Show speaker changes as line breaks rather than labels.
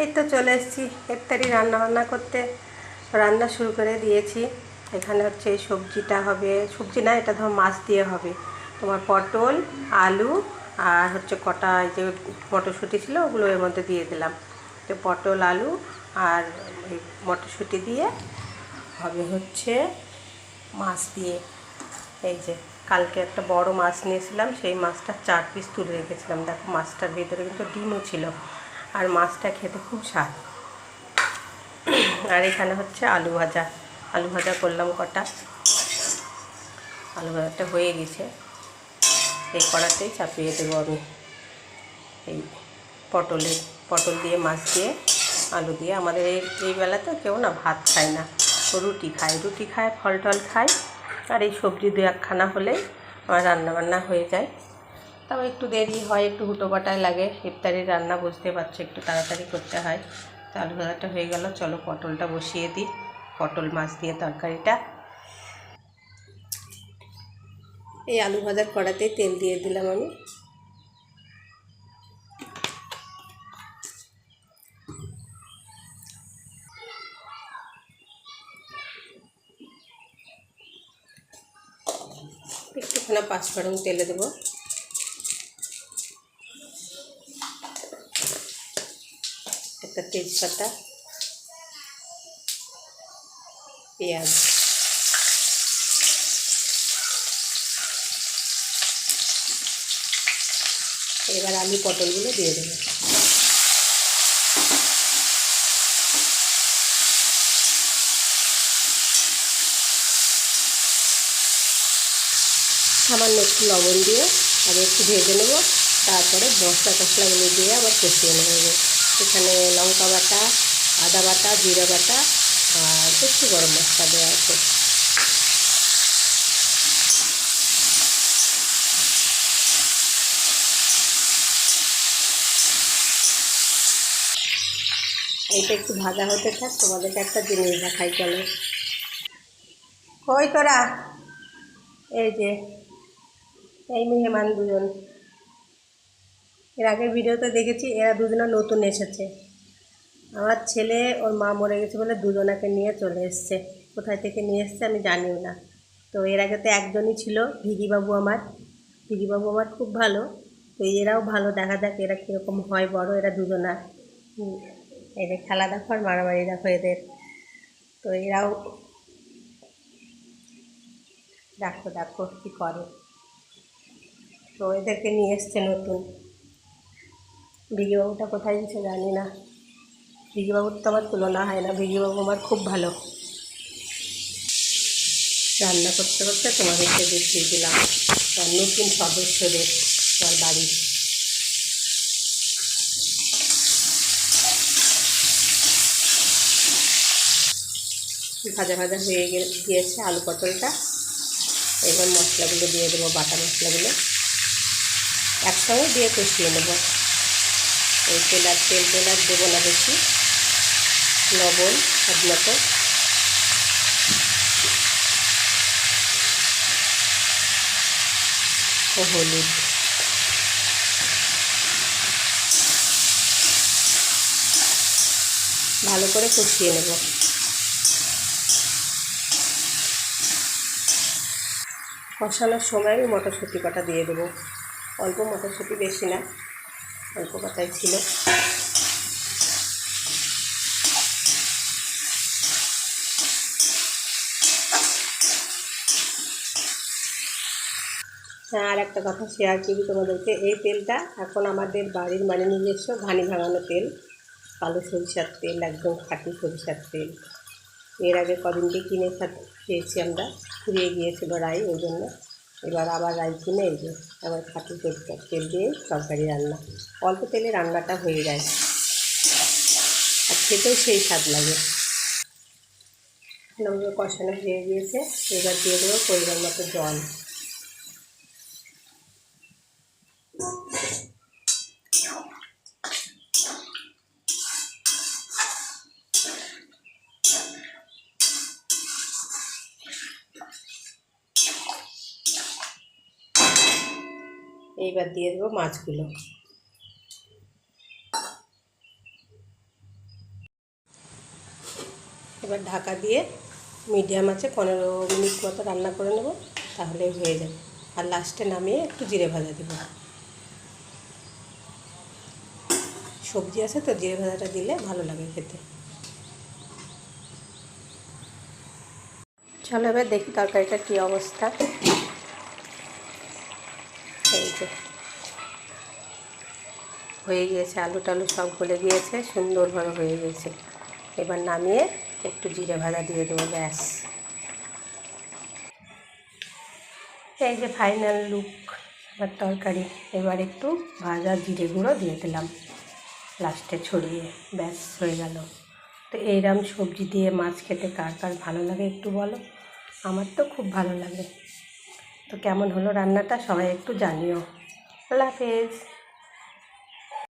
এই তো চলে এসেছি। ইফতারি রান্না বান্না করতে। রান্না শুরু করে দিয়েছি। এখানে হচ্ছে সবজিটা হবে। সবজি না, এটা ধর মাছ দিয়ে হবে। তোমার পটল, আলু আর হচ্ছে কটা এই যে মটরশুঁটি ছিল, ওগুলো এর মধ্যে দিয়ে দিলাম। তো পটল, আলু আর এই মটরশুঁটি দিয়ে হবে হচ্ছে মাছ দিয়ে। এই যে কালকে একটা বড় মাছ নিয়েছিলাম, সেই মাছটা চার পিস তুলে রেখেছিলাম। দেখো মাছটার ভিতরে কিন্তু ডিমও ছিল। আর মাছটা খেতে খুব স্বাদ। আর এখানে হচ্ছে আলু ভাজা। আলু ভাজা করলাম কটা। আলু ভাজাটা হয়ে গেছে। এই কড়াতেই চাপিয়ে দেবো আমি এই পটলের, পটল দিয়ে, মাছ দিয়ে, আলু দিয়ে। আমাদের এই বেলাতে কেউ না ভাত খায় না রুটি খায়। রুটি খায়, ফল টল খায়। আর এই সবজি দু একখানা হলেই আমার রান্নাবান্না হয়ে যায়। তাও একটু দেরি হয়, একটু হুটো পাটায় লাগে। ইফতারির রান্না বুঝতে পারছ, একটু তাড়াতাড়ি করতে হয়। তো আলু ভাজাটা হয়ে গেল। চলো পটলটা বসিয়ে দিই, পটল মাছ দিয়ে তরকারিটা। এই আলু ভাজার কড়াতেই তেল দিয়ে দিলাম আমি। একটুখানি পাঁচফোড়ন তেলে দেবো। একটা তেজপাতা, পেঁয়াজ। এবার আলু পটলগুলো দিয়ে দেবো। সামান্য একটু লবণ দিয়ে আর একটু ভেজে নেব। তারপরে মশলা টশলাগুলো দিয়ে আবার কষিয়ে নেব। এখানে লঙ্কা বাটা, আদা বাটা, জিরা বাটা আর একটু গরম মশলা দেওয়া আছে। এটা একটু ভাজা হতে থাক তোমাদেরকে একটা জিনিস দেখাই, চলো। কই তোরা? এই যে, এই মেহমান দুজন। এর আগের ভিডিওতে দেখেছি এরা দুজনে নতুন এসেছে। আমার ছেলে ওর মা মরে গেছে বলে দুজনাকে নিয়ে চলে এসছে। কোথায় থেকে নিয়ে এসছে আমি জানিও না। তো এর আগে তো একজনই ছিল ভিগিবাবু আমার। ভিগিবাবু আমার খুব ভালো। তো এরাও ভালো, দেখা যাক এরা কীরকম হয় বড়। এরা দুজনা এদের খেলা দেখো আর মারামারি দেখো এদের। তো এরাও দেখো দেখো কী করে। তো এদেরকে নিয়ে এসছে নতুন। বিগিবাবুটা কোথায় গেছে জানি না। বিগিবাবুর তো আমার তুলনা হয় না, বিগিবাবু আমার খুব ভালো। রান্না করতে করতে তোমাদেরকে দেখিয়ে দিলাম আর নতুন সদস্যদের আমার বাড়ির ভাজা ভাজা হয়ে গিয়েছে আলু পটলটা। এবার মশলাগুলো দিয়ে দেবো, বাটা মশলাগুলো। একসঙ্গে দিয়ে কষিয়ে নেব। এই তেল আর তেল তেল আর দেবো না বেশি। লবণ, স্বাদ মতো। ও হলুদ। ভালো করে কষিয়ে নেব। কষানোর সময় আমি মটরশুঁটি কটা দিয়ে দেবো। অল্প মটরশুঁটি বেশি না। অল্প কটাই ছিল। হ্যাঁ আর একটা কথা শেয়ার করি তোমাদেরকে, এই তেলটা এখন আমাদের বাড়ির মানে নিজস্ব ঘানি ভাঙানো তেল, কালো সরিষার তেল, একদম খাঁটি সরিষার তেল। এর আগে কদিনকে কিনে খেয়েছি আমরা, ফুরিয়ে গিয়েছিল রাই, ওই জন্য। এবার আবার রাইস কিনে এই যে আবার খাটি তেল তেল দিয়ে তরকারি রান্না। অল্প তেলে রান্নাটা হয়ে যায়। আর খেতেও সেই স্বাদ লাগে। আমাদের কষানো হয়ে গিয়েছে, এবার দিয়ে দেবো পরিমাণ মতো জল। এইবার দিয়ে দেবো মাছগুলো। এবার ঢাকা দিয়ে মিডিয়াম আছে পনেরো মিনিট মতো রান্না করে নেব তাহলে হয়ে যাবে। আর লাস্টে নামিয়ে একটু জিরে ভাজা দেবো। সবজি আছে তো, জিরে ভাজাটা দিলে ভালো লাগে খেতে। চলো এবার দেখি তরকারিটার কী অবস্থা। এই যে। হয়ে গিয়েছে, আলু টালু সব গলে গিয়েছে, সুন্দরভাবে হয়ে গিয়েছে। এবার নামিয়ে একটু জিরে ভাজা দিয়ে দেবো, ব্যাস। এই যে ফাইনাল লুক আমার তরকারি। এবার একটু ভাজা জিরে গুঁড়ো দিয়ে দিলাম। লাস্টে ছড়িয়ে, ব্যাস, হয়ে গেল। তো এইরকম সবজি দিয়ে মাছ খেতে কার কার ভালো লাগে একটু বলো? আমার তো খুব ভালো লাগে। তো কেমন হলো রান্নাটা সবাই একটু জানিও। আল্লাহ হাফেজ।